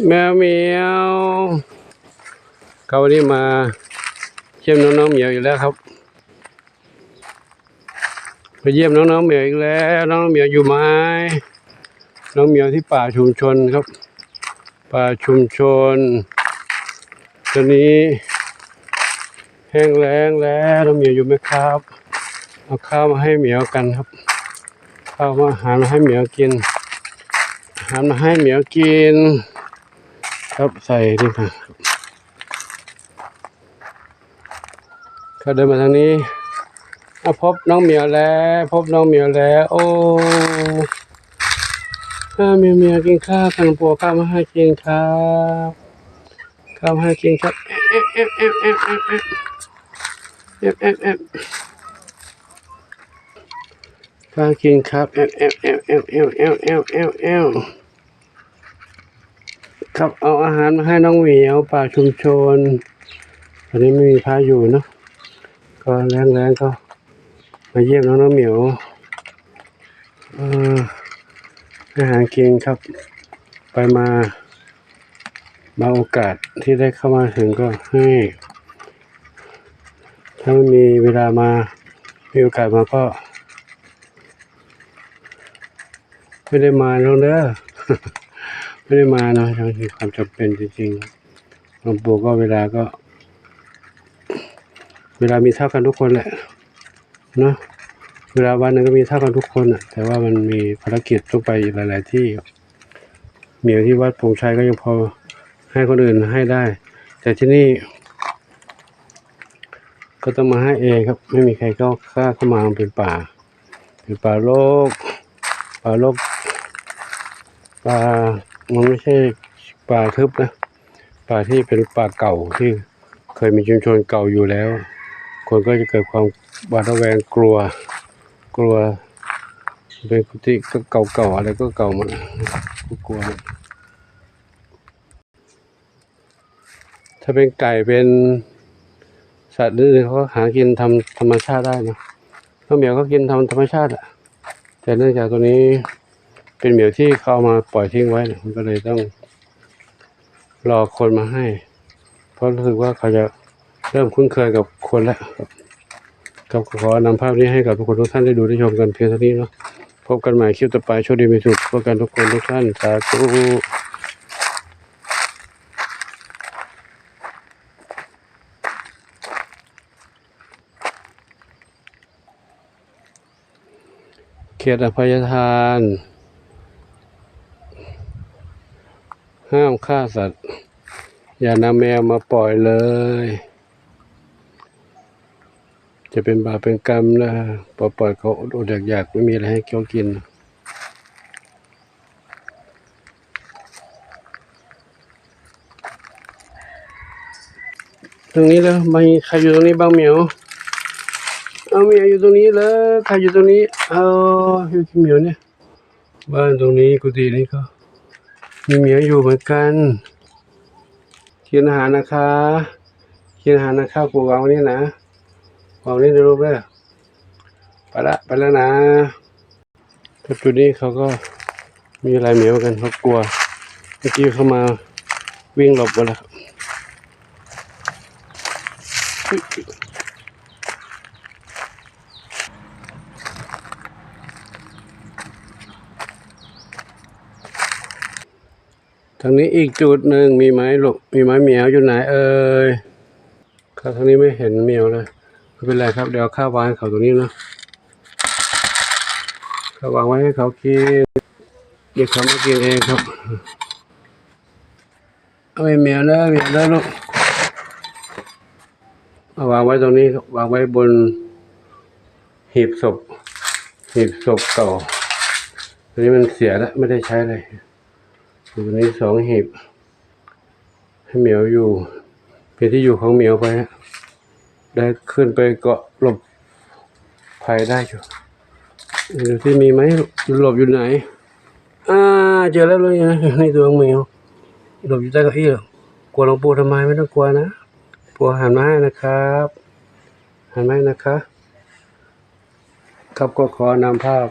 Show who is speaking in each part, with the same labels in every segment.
Speaker 1: แมวเมียวเขาวันนี้มาเยี่ยมน้องๆเหมียวอีกแล้วครับไปเยี่ยมน้องๆเหมียวอีกแล้วน้องเหมียวอยู่ไหมน้องเหมียวที่ป่าชุมชนครับ ป่าชุมชนตอนนี้ แห้งแล้งแล้วน้องเหมียวอยู่ไหมครับเอาข้าวมาให้เหมียวกันครับข้าวมาอาหารมาให้เหมียวกินอาหารมาให้เหมียวกิน ครับใส่นี่ค่ะเขาเดินมาทางนี้อพบน้องเหมียวแล้ว พบน้องเหมียวแล้ว โอ้ข้าเหมียวเหมียวกินข้าวสั่งปัวข้าวมาให้กินครับข้าวมาให้กินครับเอ๊ะเอ๊ะเอ๊ะเอ๊ะเอ๊ะเอ๊ะเอ๊ะเอ๊ะเอ๊ะข้าวกินครับเอ๊ะเอ๊ะเอ๊ะเอ๊ะเอ๊ะเอ๊ะเอ๊ะเอ๊ะเอ๊ะ ครับเอาอาหารมาให้น้องเหมียวป่าชุมชนตอนนี้ไม่มีพระอยู่เนอะก็แรงๆก็มาเยี่ยมน้องน้องเหมียวอาหารกินครับ ไปมามาโอกาสที่ได้เข้ามาถึงก็ให้ถ้าไม่มีเวลามามีโอกาสมาก็ไม่ได้มาน้องเด้อ ไม่ได้มาเนาะยังมีความจำเป็นจริงๆหลวงปู่ก็เวลาก็ เวลามีเท่ากันทุกคนแหละเนาะเวลาวันหนึงก็มีเท่ากันทุกคนอะ แต่ว่ามันมีภารกิจต้องไปหลาย ๆ ที่เหมียวที่วัดพงชัยก็ยังพอให้คนอื่นให้ได้ แต่ที่นี่ ก็ต้องมาให้เองครับ ไม่มีใครก็กล้าเข้ามาเป็นป่าเป็นป่าโลกป่าโลกป่า มันไม่ใช่ป่าทึบนะ ป่าที่เป็นป่าเก่าที่เคยมีชุมชนเก่าอยู่แล้ว คนก็จะเกิดความหวาดระแวงกลัว กลัว เป็นกุฏิก็เก่าๆอะไรก็เก่าหมดก็กลัว ถ้าเป็นไก่เป็นสัตว์อื่นเขาหากินทำธรรมชาติได้นะน้องเหมียวก็กินทำธรรมชาติอะแต่เนื่องจากตัวนี้ เป็นเหมียวที่เขาเอามาปล่อยทิ้งไว้เนี่ยมันก็เลยต้องรอคนมาให้ เพราะรู้สึกว่าเขาจะเริ่มคุ้นเคยกับคนแล้วครับครับขอนำภาพนี้ให้กับทุกคนทุกท่านได้ดูได้ชมกันเพียงเท่านี้เนาะพบกันใหม่คลิปต่อไปโชคดีมีสุขพบกันทุกคนทุกท่านสาธุเขตอภัยทาน ห้ามฆ่าสัตว์ อย่านำแมวมาปล่อยเลย จะเป็นบาปเป็นกรรมนะปล่อยปล่อยเขาอดๆอยากๆไม่มีอะไรให้เขากินตรงนี้แล้วมีใครอยู่ตรงนี้บ้างเหมียวเอาเหมียวอยู่ตรงนี้เลยใครอยู่ตรงนี้เอาอยู่ที่เหมียวเนี่ยบ้านตรงนี้กุฏินี้ก็ มีเหมียวอยู่เหมือนกันกินอาหารนะคะกินอาหารนะคะปูวางไว้นี่นะวางไว้นี่ในรูปเลยไปละไปแล้วนะแต่จุดนี้เขาก็มีอะไรเหมียวกันเขากลัวเมื่อกี้เขามาวิ่งหลบไปแล้วครับ ทางนี้อีกจุดหนึ่งมีไหมลูกมีไหมเหมียวอยู่ไหนเอ่ยครับทางนี้ไม่เห็นเหมียวเลยไม่เป็นไรครับเดี๋ยวข้าวางให้เขาตรงนี้นะข้าวางไว้ให้เขากินเดี๋ยวเขามากินเองครับเอาเหมียวเลยเหมียวเลยลูกเอาวางไว้ตรงนี้วางไว้บนหีบศพหีบศพเก่าตอนนี้มันเสียแล้วไม่ได้ใช้เลย อยู่ตรงนี้สองหีบให้เหมียวอยู่เป็นที่อยู่ของเหมียวไปฮะได้ขึ้นไปเกาะหลบภัยได้อยู่ดูที่มีไหมหลบอยู่ไหน อ่า เจอแล้วเลยนะในตัวของเหมียวหลบอยู่ใต้เก้าอี้หรอกลัวหลวงปู่ทำไมไม่ต้องกลัวนะปู่หันมาให้นะครับหันมาให้นะคะ ครับก็ขอนำภาพ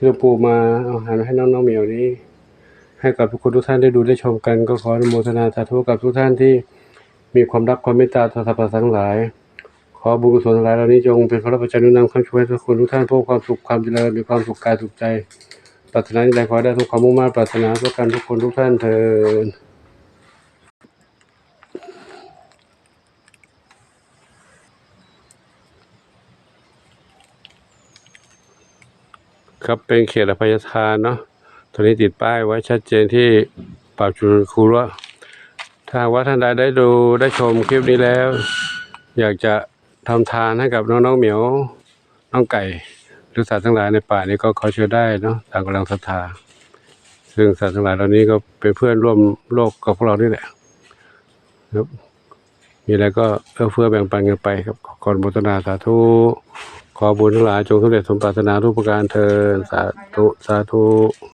Speaker 1: ที่หลวงปู่มาเอาอาหารมาให้น้องน้องๆเหมียวนี้ ให้กับทุกคนทุกท่านได้ดูได้ชมกัน ก็ขออนุโมทนาสาธุกับทุกท่านที่มีความรักความเมตตาต่อสรรพสัตว์ทั้งหลาย ขอบุญกุศลทั้งหลายเหล่านี้จงเป็นพระประจันุนำคำช่วยทุกคนทุกท่านพบความสุขความเจริญมีความสุขกายสุขใจปรารถนาใดขอได้ทุกความมุ่งมั่นปรารถนาทุกการทุกคนทุกท่านเถิด ครับเป็นเขตอภัยทานเนาะตอนนี้ติดป้ายไว้ชัดเจนที่ปากจุลคูรั้วถ้าว่าท่านใดได้ดูได้ชมคลิปนี้แล้ว อยากจะทำทานให้กับน้องๆเหมียวน้องไก่หรือสัตว์ทั้งหลายในป่านี้ก็ขอเชิญได้เนาะตามกำลังศรัทธา ซึ่งสัตว์ทั้งหลายเหล่านี้ก็เป็นเพื่อนร่วมโลกกับพวกเรานี่แหละครับมีอะไรก็เอื้อเฟื้อแบ่งปันกันไปครับขอขอนุโมทนาสาธุ ขอบุญทั้งหลายจงสำเร็จสมปรารถนาทุกประการเทินสาธุ สาธุ